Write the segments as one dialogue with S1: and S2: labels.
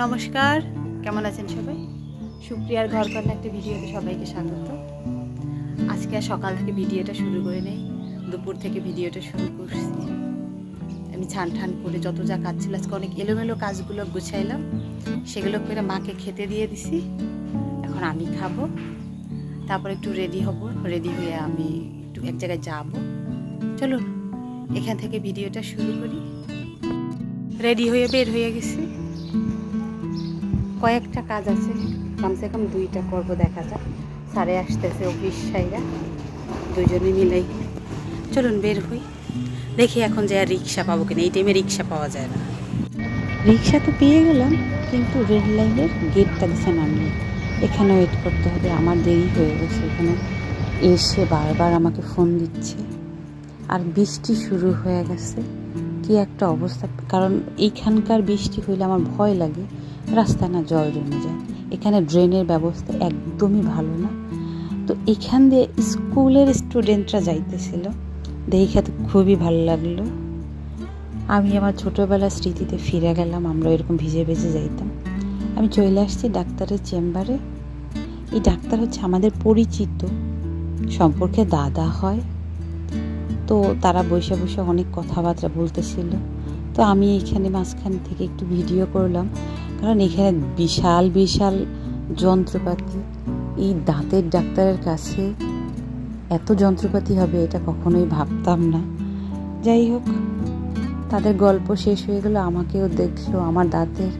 S1: নমস্কার, কেমন আছেন সবাই? সুপ্রিয়ার ঘর কন্যা একটা ভিডিওতে সবাইকে স্বাগত। আজকে আর সকাল থেকে ভিডিওটা শুরু করে নেই, দুপুর থেকে ভিডিওটা শুরু করছি। আমি ছান ঠান করে যত যা কাজ ছিল, আজকে অনেক এলোমেলো কাজগুলো গুছাইলাম, সেগুলো করে মাকে খেতে দিয়ে দিছি। এখন আমি খাব, তারপর একটু রেডি হব রেডি হয়ে আমি একটু এক জায়গায় যাব। চলুন, এখান থেকে ভিডিওটা শুরু করি। রেডি হয়ে বের হয়ে গেছি। কয়েকটা কাজ আছে। কমসে কম দুইটা করব দেখা যাক। সারে আসতেছে অফিস সাইরা। দুজনে মিলেই। চলুন বের হই। দেখি এখন যে আর রিক্সা পাবো কিনা। এই টাইমে রিক্সা পাওয়া যায় না। রিক্সা তো পেয়ে গেলাম, কিন্তু রেড লাইনের গেটটা দিছে নামলে। এখানে ওয়েট করতে হবে, আমার দেরি হয়ে গেছে। এখানে এসে বারবার আমাকে ফোন দিচ্ছে। আর বৃষ্টি শুরু হয়ে গেছে। কি একটা অবস্থা। কারণ এইখানকার বৃষ্টি হইলে আমার ভয় লাগে। রাস্তায় না জল জমে যায়। এখানে ড্রেনের ব্যবস্থা একদমই ভালো না। তো এখান দিয়ে স্কুলের স্টুডেন্টরা যাইতেছিল। দেখে তো খুবই ভালো লাগল। আমি আমার ছোটোবেলার স্মৃতিতে ফিরে গেলাম, আমরা এরকম ভিজে ভিজে যাইতাম। আমি চলে আসছি ডাক্তারের চেম্বারে। এই ডাক্তার হচ্ছে আমাদের পরিচিত। সম্পর্কে দাদা হয়। তো তারা বসে বসে অনেক কথাবার্তা বলতেছিল। তো আমি এখানে মাঝখান থেকে একটু ভিডিও করলাম। কারণ এখানে বিশাল বিশাল যন্ত্রপাতি। এই দাঁতের ডাক্তারের কাছে এত যন্ত্রপাতি হবে এটা কখনোই ভাবতাম না। যাই হোক, তাদের গল্প শেষ হয়ে গেলো, আমাকেও দেখল আমার দাঁতের।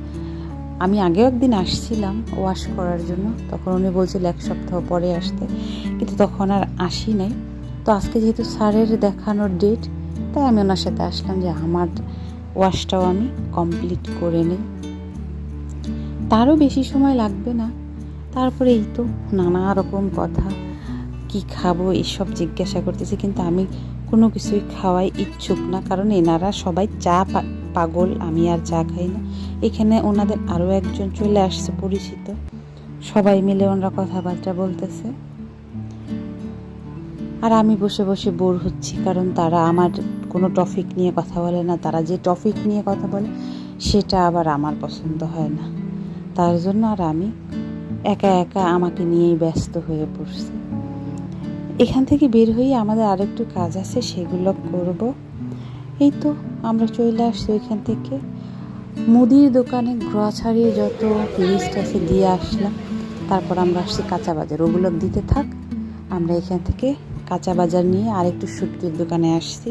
S1: আমি আগেও একদিন আসছিলাম ওয়াশ করার জন্য, তখন উনি বলছিল এক সপ্তাহ পরে আসতে। কিন্তু তখন আর আসি নাই। তো আজকে যেহেতু স্যারের দেখানোর ডেট তাই আমি ওনার সাথে আসলাম যে আমার ওয়াশটাও আমি কমপ্লিট করে নিই। তারও বেশি সময় লাগবে না। তারপরে এই তো নানা রকম কথা, কি খাব এসব জিজ্ঞাসা করতেছে, কিন্তু আমি কোনো কিছুই খাওয়াই ইচ্ছুক না, কারণ এনারা সবাই চা পাগল, আমি আর চা খাই না। এখানে ওনাদের আরও একজন চলে আসছে পরিচিত। সবাই মিলে ওনারা কথাবার্তা বলতেছে। আর আমি বসে বসে বোর হচ্ছি, কারণ তারা আমার কোনো টপিক নিয়ে কথা বলে না। তারা যে টপিক নিয়ে কথা বলে, সেটা আবার আমার পছন্দ হয় না। তার জন্য আর আমি একা একা আমাকে নিয়েই ব্যস্ত হয়ে পড়ছি। এখান থেকে বের হয়ে আমাদের আরেকটু কাজ আছে, সেগুলো করব। এই তো, আমরা চলে আসছি ওইখান থেকে। মুদির দোকানে গ্রসারি যত লিস্ট আছে দিয়ে আসলাম। তারপর আমরা আসছি কাঁচা বাজার, ওগুলো দিতে থাক। আমরা এখান থেকে কাঁচা বাজার নিয়ে আরেকটু শুটকির দোকানে আসছি।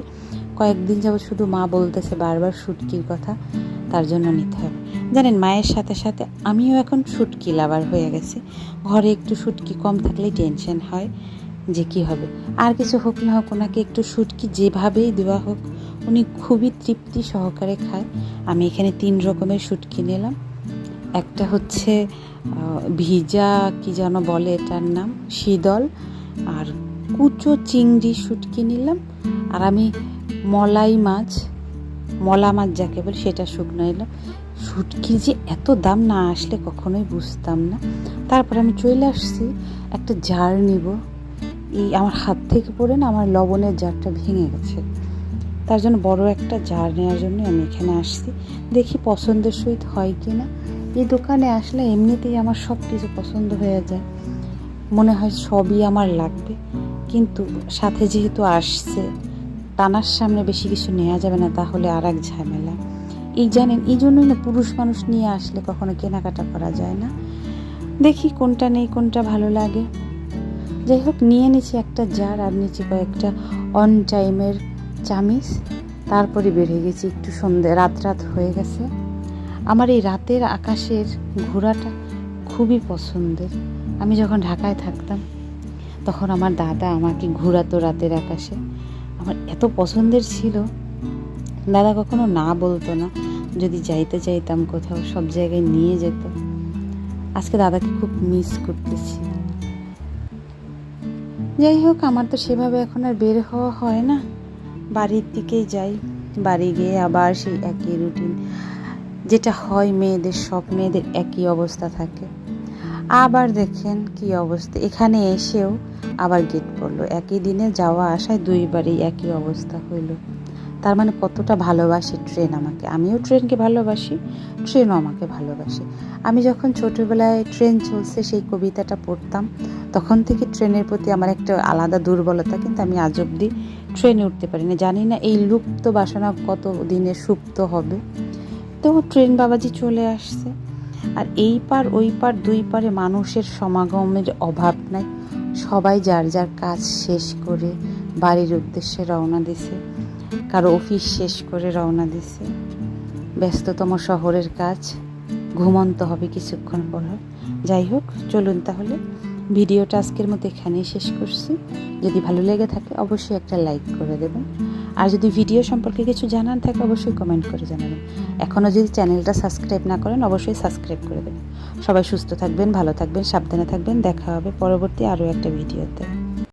S1: কয়েকদিন যাবত শুধু মা বলতেছে বারবার শুটকির কথা, তার জন্য নিতে হবে। জানেন, মায়ের সাথে সাথে আমিও এখন শুটকি লাভার হয়ে গেছি। ঘরে একটু শুটকি কম থাকলেই টেনশন হয় যে কি হবে। আর কিছু হোক না হোক, ওনাকে একটু শুটকি যেভাবেই দেওয়া হোক, উনি খুবই তৃপ্তি সহকারে খায়। আমি এখানে তিন রকমের শুটকি নিলাম। একটা হচ্ছে ভিজা, কি যেন বলে এটার নাম, শীতল, আর কুচো চিংড়ি শুটকি নিলাম, আর আমি মলাই মাছ, মলা মাছ যাকে বলে সেটা শুকনো এলাম। শুটকির যে এত দাম না আসলে কখনোই বুঝতাম না। তারপর আমি চলে আসছি, একটা জার নিব। এই আমার হাত থেকে পড়ে না, আমার লবণের জারটা ভেঙে গেছে। তার জন্য বড় একটা জার নেওয়ার জন্য আমি এখানে আসছি। দেখি পছন্দের সহিত হয় কি না এই দোকানে আসলে এমনিতেই আমার সব কিছু পছন্দ হয়ে যায়। মনে হয় সবই আমার লাগবে। কিন্তু সাথে যেহেতু আসছে, টানার সামনে বেশি কিছু নেওয়া যাবে না, তাহলে আর এক ঝামেলা। এই জানেন, এই জন্যই না পুরুষ মানুষ নিয়ে আসলে কখনো কেনাকাটা করা যায় না। দেখি কোনটা নেই, কোনটা ভালো লাগে। যাই হোক, নিয়ে নিচ্ছি একটা জার, আর নিচে কয়েকটা অন টাইমের চামিচ। তারপরে হয়ে গেছি একটু সন্ধে রাত রাত হয়ে গেছে। আমার এই রাতের আকাশের ঘোরাটা খুবই পছন্দের। আমি যখন ঢাকায় থাকতাম তখন আমার দাদা আমাকে ঘোরাতো রাতের আকাশে। আমার এত পছন্দের ছিল। দাদা কখনো না বলতো না, যদি যাইতে চাইতাম কোথাও, সব জায়গায় নিয়ে যেত। আজকে দাদাকে খুব মিস করতেছি। যাই হোক, আমার তো সেভাবে এখন আর বের হওয়া হয় না। বাড়ির দিকেই যাই। বাড়ি গিয়ে আবার সেই একই রুটিন যেটা হয় মেয়েদের, সব মেয়েদের একই অবস্থা থাকে। আবার দেখেন কি অবস্থা। এখানে এসেও আবার গেট পড়ল। একই দিনে যাওয়া আসায় দুইবারই একই অবস্থা হইল। তার মানে কতটা ভালোবাসে ট্রেন আমাকে। আমিও ট্রেনকে ভালোবাসি ট্রেনও আমাকে ভালোবাসে। আমি যখন ছোটোবেলায় ট্রেন চলছে সেই কবিতাটা পড়তাম, তখন থেকে ট্রেনের প্রতি আমার একটা আলাদা দুর্বলতা কিন্তু আমি আজ অবধি ট্রেনে উঠতে পারি না জানি না এই লুপ্ত বাসনা কত দিনে সুপ্ত হবে। তো ট্রেন বাবাজি চলে আসছে। আর এই পার, ওই পার, দুই পারে মানুষের সমাগমের অভাব নাই। সবাই যার যার কাজ শেষ করে বাড়ির উদ্দেশ্যে রওনা দিছে। কারও অফিস শেষ করে রওনা দিছে। ব্যস্ততম শহরের কাজ। ঘুমন্ত হবে কিছুক্ষণ পর। যাই হোক, চলুন তাহলে। ভিডিওটা আজকের মতো এখানেই শেষ করছি। যদি ভালো লেগে থাকে, অবশ্যই একটা লাইক করে দেবেন। আর যদি ভিডিও সম্পর্কে কিছু জানার থাকে, অবশ্যই কমেন্ট করে জানাবেন। এখনও যদি চ্যানেলটা সাবস্ক্রাইব না করেন, অবশ্যই সাবস্ক্রাইব করে দেবেন। সবাই সুস্থ থাকবেন, ভালো থাকবেন, সাবধানে থাকবেন। দেখা হবে পরবর্তী আরও একটা ভিডিওতে